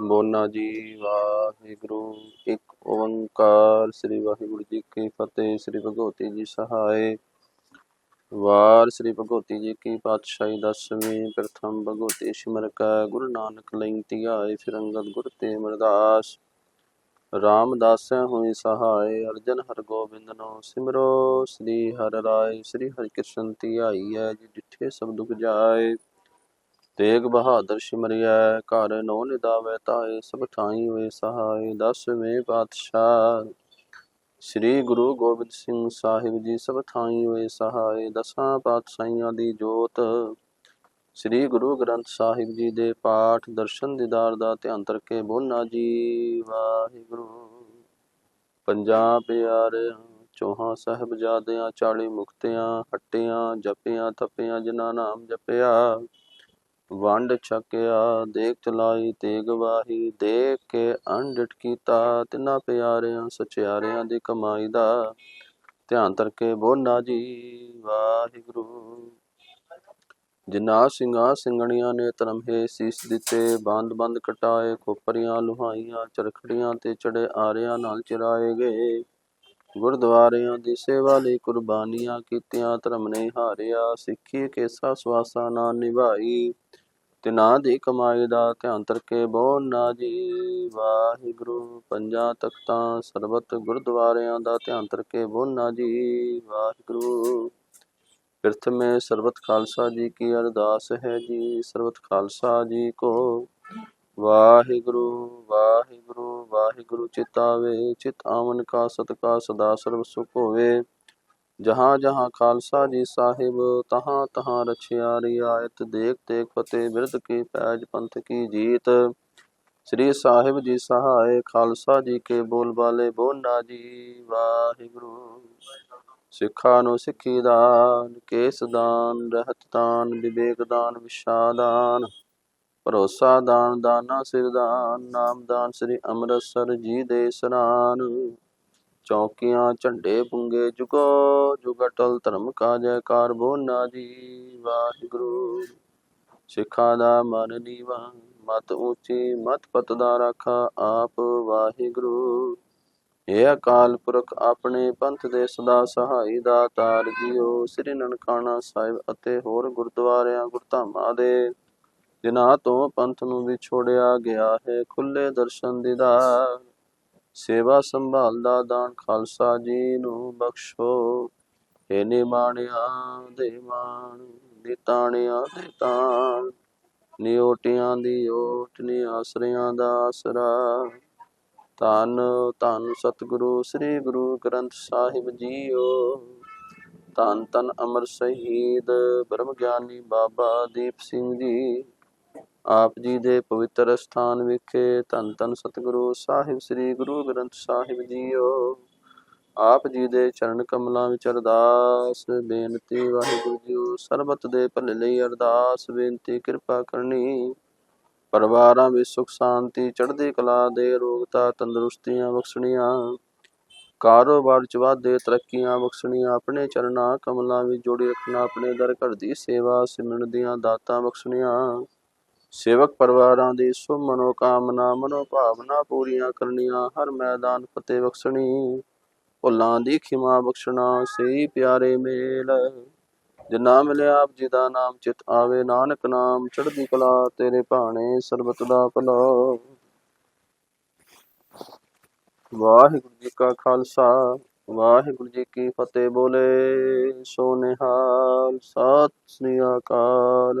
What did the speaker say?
ਬੋਨਾ ਜੀ, ਵਾਹਿਗੁਰੂ, ਇੱਕ ਓੰਕਾਰ, ਸ੍ਰੀ ਵਾਹਿਗੁਰੂ ਜੀ ਕੀ ਫਤਿਹ, ਸ੍ਰੀ ਭਗਵਤੀ ਜੀ ਸਹਾਏ। ਵਾਰ ਸ੍ਰੀ ਭਗਵਤੀ ਜੀ ਕੀ ਪਾਤਸ਼ਾਹੀ ਦਸਵੀਂ, ਪ੍ਰਥਮ ਭਗਵਤੀ ਸਿਮਰ ਕੈ, ਗੁਰੂ ਨਾਨਕ ਲਈ ਧਿਆਏ ਫਿਰ ਅੰਗਦ ਗੁਰ ਤੇ ਮਰਦਾਸ ਰਾਮਦਾਸੈ ਹੋਈ ਸਹਾਏ, ਅਰਜਨ ਹਰ ਗੋਬਿੰਦ ਨੋ ਸਿਮਰੋ, ਸ੍ਰੀ ਹਰਿ ਰਾਏ, ਸ੍ਰੀ ਹਰਿ ਕ੍ਰਿਸ਼ਨ ਹੈ ਜੀ ਡਿਠੇ ਸਭ ਦੁਖ ਜਾਏ। ਤੇਗ ਬਹਾਦਰ ਸਿਮਰਿਐ, ਘਰ ਨੋ ਨਿਦਾਵੇ ਤਾਏ ਸਭ ਠਾਈ ਵੇ ਸਹਾਇ ਦਸਵੇਂ ਪਾਤਸ਼ਾਹ। ਸ੍ਰੀ ਗੁਰੂ ਗੋਬਿੰਦ ਸਿੰਘ ਸਾਹਿਬ ਜੀ ਸਭ ਥਾਈ ਹੋਏ ਸਹਾਇ ਦਸਾਂ ਪਾਤਸ਼ਾਹੀਆਂ ਦੀ ਜੋਤ। ਸ੍ਰੀ ਗੁਰੂ ਗ੍ਰੰਥ ਸਾਹਿਬ ਜੀ ਦੇ ਪਾਠ, ਦਰਸ਼ਨ ਦੀਦਾਰ ਦਾ ਧਿਆਨ ਕਰਕੇ ਬੋਨਾ ਜੀ। ਵਾਹਿਗੁਰੂ। ਪੰਜਾਬ ਪਿਆਰਿਆਂ ਚੌਹਾਂ ਸਾਹਿਬਜ਼ਾਦਿਆਂ, ਚਾਲੀ ਮੁਕਤਿਆਂ, ਹੱਟਿਆਂ, ਜਪਿਆਂ ਤਪਿਆਂ ਜਿਨ੍ਹਾਂ ਨਾਮ ਜਪਿਆ। ਵੰਡ ਛਕਿਆ, ਦੇਖ ਚਲਾਈ ਤੇ ਗਵਾਹੀ ਦੇਖ ਕੇ ਅੰਡਟ ਕੀਤਾ, ਤਿੰਨਾਂ ਪਿਆਰਿਆਂ, ਸਚਿਆਰਿਆਂ ਦੀ ਕਮਾਈ ਦਾ ਧਿਆਨ ਕਰਕੇ ਬੋਨਾ ਜੀ, ਵਾਹਿਗੁਰੂ। ਜਿਨ੍ਹਾਂ ਸਿੰਘਾਂ ਸਿੰਘਣੀਆਂ ਨੇ ਧਰਮੇ ਸੀਸ ਦਿੱਤੇ, ਬੰਦ ਬੰਦ ਕਟਾਏ, ਖੋਪਰੀਆਂ ਲੁਹਾਈਆਂ, ਚਰਖੜੀਆਂ ਤੇ ਚੜੇ ਆਰਿਆਂ ਨਾਲ ਚਿਰਾਏ ਗਏ। ਗੁਰਦੁਆਰਿਆਂ ਦੀ ਸੇਵਾ ਲਈ ਕੁਰਬਾਨੀਆਂ ਕੀਤੀਆਂ, ਧਰਮ ਨੇ ਹਾਰਿਆ, ਸਿੱਖੀ ਕੇਸਾ ਸਵਾਸਾ ਨਾਲ ਨਿਭਾਈ। ਤਿਨਾਂ ਦੀ ਕਮਾਈ ਦਾ ਧਿਆਨ ਕਰਕੇ ਬੋਨਾ ਜੀ। ਵਾਹਿਗੁਰੂ, ਪੰਜਾਂ ਤਖਤਾਂ ਸਰਬਤ ਗੁਰਦੁਆਰਿਆਂ ਦਾ ਧਿਆਨ ਕਰਕੇ ਬੋਨਾ ਜੀ। ਵਾਹਿਗੁਰੂ ਪ੍ਰਥਮੇ ਸਰਬਤ ਖਾਲਸਾ ਜੀ ਕੀ ਅਰਦਾਸ ਹੈ ਜੀ, ਸਰਬਤ ਖਾਲਸਾ ਜੀ ਕੋ। ਵਾਹਿਗੁਰੂ ਵਾਹਿਗੁਰੂ ਵਾਹਿਗੁਰੂ ਚਿਤਾਵੇ ਚਿਤ ਆਵਨ ਕਾ ਸਤਕਾ ਸਦਾ ਸਰਬ ਸੁਖ ਹੋਵੇ। ਜਹਾਂ ਜਹਾਂ ਖਾਲਸਾ ਜੀ ਸਾਹਿਬ, ਤਹਾਂ ਤਹਾਂ ਰਛਿਆ ਰਿਆਇਤ, ਦੇਖ ਦੇਖ ਫਤਿਹ ਬਿਰਧ ਕੀ ਪੈਜ ਪੰਥ ਕੀ ਜੀਤ। ਸ੍ਰੀ ਸਾਹਿਬ ਜੀ ਸਹਾਏ ਖਾਲਸਾ ਜੀ ਕੇ ਬੋਲ ਬਾਲੇ ਬੋਨਾ ਜੀ, ਵਾਹਿਗੁਰੂ। ਸਿੱਖਾਂ ਨੂੰ ਸਿੱਖੀ ਦਾਨ, ਕੇਸ ਦਾਨ, ਰਹਿਤ ਦਾਨ, ਵਿਵੇਕ ਦਾਨ, ਵਿਸ਼ਾ ਦਾਨ, ਭਰੋਸਾ ਦਾਨ, ਦਾਨਾ ਸਿਰ ਦਾਨ, ਨਾਮ ਦਾਨ ਸ੍ਰੀ ਅੰਮ੍ਰਿਤਸਰ ਜੀ ਦੇ ਸਨਾਨ। ਚੌਕੀਆਂ ਝੰਡੇ ਪੁੰਗੇ ਜੁਗੋ ਜੁਗ ਅਟਲ ਧਰਮ ਕਾ ਜੈਕਾਰ ਬੋਨਾ ਜੀ, ਵਾਹਿਗੁਰੂ। ਸਿੱਖਾਂ ਦਾ ਮਨ ਨੀਵਾ, ਮਤ ਉੱਚੀ, ਮਤ ਪਤ ਦਾ ਰਾਖਾ ਆਪ, ਵਾਹਿਗੁਰੂ। ਇਹ ਅਕਾਲ ਪੁਰਖ, ਆਪਣੇ ਪੰਥ ਦੇ ਸਦਾ ਸਹਾਈ ਦਾ ਤਾਰ ਜੀਓ। ਸ੍ਰੀ ਨਨਕਾਣਾ ਸਾਹਿਬ ਅਤੇ ਹੋਰ ਗੁਰਦੁਆਰਿਆਂ, ਗੁਰਧਾਮਾਂ ਦੇ ਜਿਨ੍ਹਾਂ ਤੋਂ ਪੰਥ ਨੂੰ ਵਿਛੋੜਿਆ ਗਿਆ ਹੈ ਖੁੱਲੇ ਦਰਸ਼ਨ ਦੀਦਾਰ। ਸੇਵਾ ਸੰਭਾਲ ਦਾ ਦਾਨ ਖਾਲਸਾ ਜੀ ਨੂੰ ਬਖਸ਼ੋ। ਏ ਨਿਮਾਣਿਆ ਦੇ ਮਾਣ, ਨਿਤਾਣਿਆ ਦੇ ਤਾਣ, ਨਿਓਟਿਆਂ ਦੀ ਓਟ ਨੀ ਆਸਰਿਆਂ ਦਾ ਆਸਰਾ। ਧੰਨ ਧੰਨ ਸਤਿਗੁਰੂ, ਸ੍ਰੀ ਗੁਰੂ ਗ੍ਰੰਥ ਸਾਹਿਬ ਜੀਓ। ਧੰਨ ਧੰਨ ਅਮਰ ਸ਼ਹੀਦ ਬ੍ਰਹਮ ਗਿਆਨੀ ਬਾਬਾ ਦੀਪ ਸਿੰਘ ਜੀ। ਆਪ ਜੀ ਦੇ ਪਵਿੱਤਰ ਸਥਾਨ ਵਿਖੇ ਧੰਨ ਧੰਨ ਸਤਿਗੁਰੂ ਸਾਹਿਬ, ਸ੍ਰੀ ਗੁਰੂ ਗ੍ਰੰਥ ਸਾਹਿਬ ਜੀਓ। ਆਪ ਜੀ ਦੇ ਚਰਨ ਕਮਲਾਂ ਵਿੱਚ ਅਰਦਾਸ, ਬੇਨਤੀ ਵਾਹਿਗੁਰੂ ਜੀਓ ਸਰਬਤ ਦੇ ਭਲੇ ਲਈ ਅਰਦਾਸ, ਬੇਨਤੀ, ਕਿਰਪਾ ਕਰਨੀ। ਪਰਿਵਾਰਾਂ ਵਿੱਚ ਸੁਖ, ਸ਼ਾਂਤੀ, ਚੜ੍ਹਦੀ ਕਲਾ ਦੇ ਰੋਗਤਾ ਤੰਦਰੁਸਤੀਆਂ ਬਖਸ਼ਣੀਆਂ। ਕਾਰੋਬਾਰ ਚ ਵਾਧੇ ਤਰੱਕੀਆਂ ਬਖਸ਼ਣੀਆਂ। ਆਪਣੇ ਚਰਨਾਂ ਕਮਲਾਂ ਵਿੱਚ ਜੋੜੀ ਰੱਖਣਾ, ਆਪਣੇ ਦਰ ਘਰ ਦੀ ਸੇਵਾ ਸਿਮਰਨ ਦੀਆਂ ਦਾਤਾਂ ਬਖਸ਼ਣੀਆਂ। ਸੇਵਕ ਪਰਿਵਾਰਾਂ ਦੀ ਸੁਭ ਮਨੋਕਾਮਨਾ, ਮਨੋਭਾਵਨਾ ਪੂਰੀਆਂ ਕਰਨੀਆਂ, ਹਰ ਮੈਦਾਨ ਫਤਿਹ ਬਖਸ਼ਣੀ। ਭੁੱਲਾਂ ਦੀ ਖਿਮਾ ਬਖਸ਼ਣਾ, ਸਹੀ ਪਿਆਰੇ ਮੇਲ। ਜਿਨਾ ਮਿਲਿਆ ਆਪ ਜੀ ਦਾ ਨਾਮ, ਚਿਤ ਆਵੇ ਨਾਨਕ ਨਾਮ। ਚੜ੍ਹਦੀ ਕਲਾ ਤੇਰੇ ਭਾਣੇ, ਸਰਬਤ ਦਾ ਭਲਾ। ਵਾਹਿਗੁਰੂ ਜੀ ਕਾ ਖਾਲਸਾ, ਵਾਹਿਗੁਰੂ ਜੀ ਕੀ ਫਤਿਹ ਬੋਲੇ। ਸੋਨਿਹਾਲ, ਸਤਿ ਸ੍ਰੀ ਅਕਾਲ।